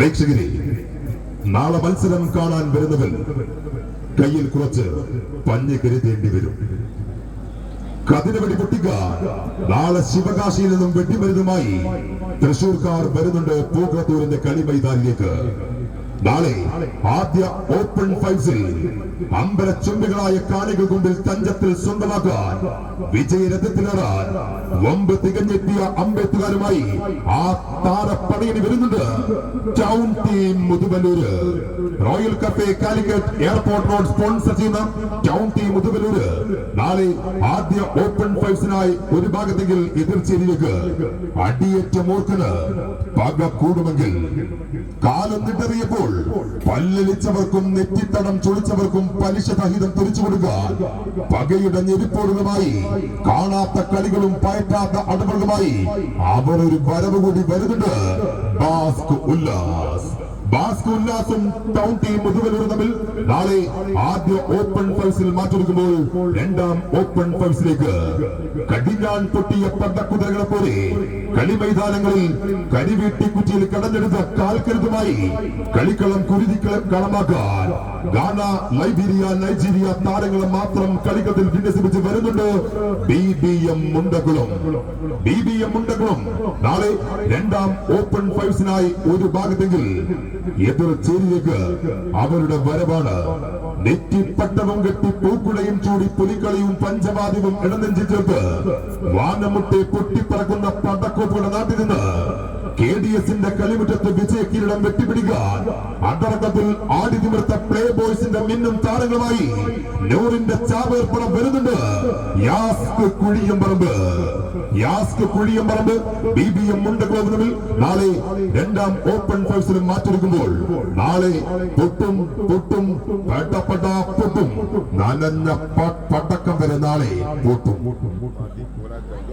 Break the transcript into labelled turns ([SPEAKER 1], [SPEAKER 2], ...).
[SPEAKER 1] പ്രേക്ഷകരെ നാളെ മത്സരം കാണാൻ വരുന്നവൻ കയ്യിൽ കുറച്ച് പഞ്ഞ് കരുതേണ്ടി വരും. കതിരവെടി പൊട്ടിക്ക നാളെ ശിവകാശിയിൽ നിന്നും വെട്ടിമരുന്നുമായി തൃശൂർക്കാർ വരുന്നുണ്ട് പൂക്കത്തൂരിന്റെ കളി മൈതാനിലേക്ക് നാളെ ആദ്യ ഓപ്പൺ ഫൈസിൽ അമ്പല ചുംബികളായ കാണികൾ കൊണ്ടിൽ തഞ്ചത്തിൽ സ്വന്തമാക്കാൻ വിജയരഥത്തിലേറാൻ വമ്പ് തികഞ്ഞെത്തിയ അമ്പെത്തുകാരുമായി ആ താരപ്പടയണി വരുന്നുണ്ട്. Town team Muthuvallur. Royal cafe Calicut airport road sponsor ചെയ്യുന്ന ടൗൺ ടീം മുതുവല്ലൂര്. നാളെ ആദ്യ ഓപ്പൺ ഫൈവ്സിനായി ഒരു ഭാഗത്തെങ്കിൽ എതിർച്ചേരിയിലേക്ക് അടിയേറ്റ മൂർഖന് പക കൂടുമെങ്കിൽ കാലം നിട്ടറിയപ്പോൾ പല്ലലിച്ചവർക്കും നെറ്റിത്തടം ചൊളിച്ചവർക്കും പലിശ സഹിതം തിരിച്ചു കൊടുക്കാൻ പകയുടെ ഞെരിപ്പോടുകളുമായി കാണാത്ത കളികളും പയറ്റാത്ത അടവുകളുമായി അവർ ഒരു വരവ് കൂടി വരുന്നുണ്ട് ഉല്ലാസ്. ബാസ്ക് ഉല്ലാസും ടൗൺ ടീം മുതുകലൂർ തമ്മിൽ നാളെ ആദ്യ ഓപ്പൺ ഫൈൽസിൽ മാറ്റൊരുക്കുമ്പോൾ രണ്ടാം ഓപ്പൺ ഫൈൽസിലേക്ക് കടിഞ്ഞാൻ പൊട്ടിയ പട്ടക്കുതിരകളെ പോലെ കടഞ്ഞെടുത്ത കാൽക്കരുതുമായി കളിക്കളം കുരുതിക്കളം കളമാക്കാൻ ഗാന ലൈബീരിയ നൈജീരിയ താരങ്ങളെ മാത്രം വിന്യസിപ്പിച്ച് വരുന്നുണ്ട് B B M Mundakulam B B M Mundakulam നാളെ രണ്ടാം ഓപ്പൺ ഒരു ഭാഗത്തെങ്കിൽ എതിർ ചേരിയിലേക്ക് അവരുടെ വരവാണ്. നെറ്റിപ്പട്ടവും കെട്ടി പൂക്കുടയും ചൂടി പുലിക്കളിയും പഞ്ചവാദ്യവും ഇടനെഞ്ചി ചേർത്ത്. വാനമുട്ടെ പൊട്ടിപ്പറക്കുന്ന പടക്കോപ്പുകളുടെ നാട്ടിൽ എസിന്റെ കളിമുറ്റത്ത് വിജയ കിരീടം വെട്ടിപ്പിടിക്കാൻ അന്തർഗത്തിൽ ആടി തിമിർത്ത പ്ലേ ബോയ്സിന്റെ മിന്നും താരങ്ങളുമായി നൂറിന്റെ ചാവേർപ്പണം വരുന്നുണ്ട്. Yask Kuzhiyamparamb. Yask Kuzhiyamparamb B B M Mundakulam തമ്മിൽ നാളെ രണ്ടാം ഓപ്പൺ ഫൈവ്സിലും മാറ്റൊരുക്കുമ്പോൾ നാളെ പൊട്ടും പൊട്ടും പെട്ടപ്പെട്ട പൊട്ടും നനഞ്ഞ പട്ടക്കം വരെ നാളെ പൊട്ടും